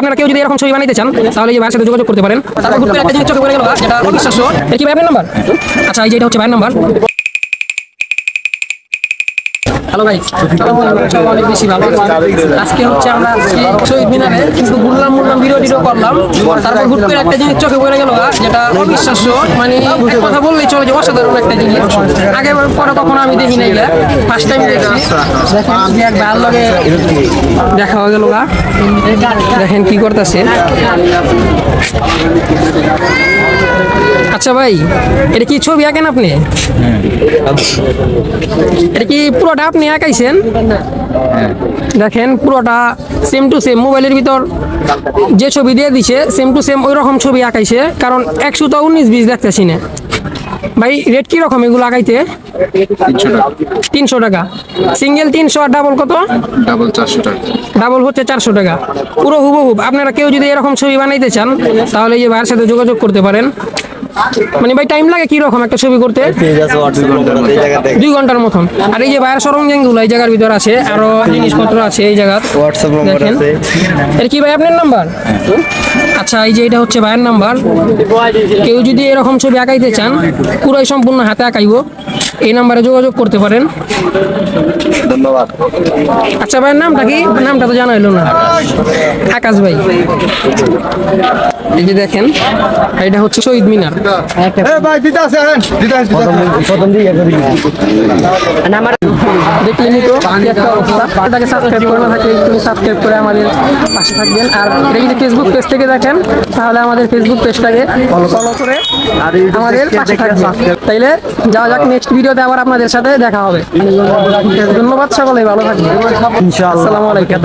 আপনারা কেউ যদি এরকম ছবি বানাইতে চান তাহলে এই ভাইয়ের সাথে যোগাযোগ করতে পারেন। তারপর একটা জিনিস চোখে পড়ে গেল যেটা অবিশ্বাস্য এটা কি ভাই আপনার নাম্বার আচ্ছা এই যে এটা হচ্ছে ভাইয়ের নাম্বার হ্যালো ভাই অনেক বেশি ভালো আজকে হচ্ছে আমরা শহীদ মিনারে কিন্তু ঘুরলাম ঘুরলাম, ভিডিও টিডিও করলাম। তারপর হুট করে একটা জিনিস চোখে পড়ে গেল যেটা অবিশ্বাস্য। মানে কথা বললেই চলে যে অসাধারণ একটা জিনিস। আগে পরে কখনো আমি দেখি নাই ফার্স্ট টাইম দেখছি এক ভাইয়ের লগে দেখা হয়ে গেল দেখেন কি করতেছে। আচ্ছা ভাই এটা কি ছবি আঁকেন আপনি? এটা কি পুরোটা আপনি আঁকাইছেন? দেখেন পুরোটা সেম টু সেম মোবাইলের ভিতর যে ছবি দিয়ে দিছে সেম টু সেম ওই রকম ছবি আঁকাইছে কারণ একশো তো উনিশ বিশ দেখতেছি না। ভাই রেট কি রকম এগুলো আঁকাইতে? তিনশো টাকা। সিঙ্গেল তিনশো আর ডাবল কত? ডাবল চারশো টাকা। ডাবল হচ্ছে চারশো টাকা। পুরো হুবহুব আপনারা কেউ যদি এরকম ছবি বানাইতে চান তাহলে এই ভাইয়ের সাথে যোগাযোগ করতে পারেন। মানে ভাই টাইম লাগে কি রকম একটা ছবি করতে? দুই ঘণ্টার মতন। আর এই যে বাইরের সরঞ্জামগুলো এই জায়গার ভিতর আছে আরও জিনিসপত্র আছে এই জায়গা হোয়াটসঅ্যাপ নাম্বার দেখেন। আছে। এটা কি ভাই আপনার নাম্বার আচ্ছা এই যে এটা হচ্ছে ভাইয়ের নাম্বার। কেউ যদি এরকম ছবি আঁকাইতে চান পুরোই সম্পূর্ণ হাতে আঁকাইবো। এই নাম্বারে যোগাযোগ করতে পারেন। ধন্যবাদ। আচ্ছা ভাইয়ের নামটা কি? নামটা তো জানা হলো না। আকাশ ভাই। এই যে দেখেন এটা হচ্ছে শহীদ মিনার। দেখলেনি কি একটা অবস্থা। এটাকে সাবস্ক্রাইব করে না থাকলে একটু সাবস্ক্রাইব করে আমাদের পাশে থাকবেন। আর এটা যদি ফেসবুক পেজ থেকে দেখেন তাহলে আমাদের ফেসবুক পেজটাকে ফলো করে আমাদের পাশে থাকবেন। তাইলে যাওয়া যাক নেক্সট ভিডিওতে আবার আপনাদের সাথে দেখা হবে। ধন্যবাদ সকলে ভালো থাকবেন। ইনশাআল্লাহ। আসসালামু আলাইকুম।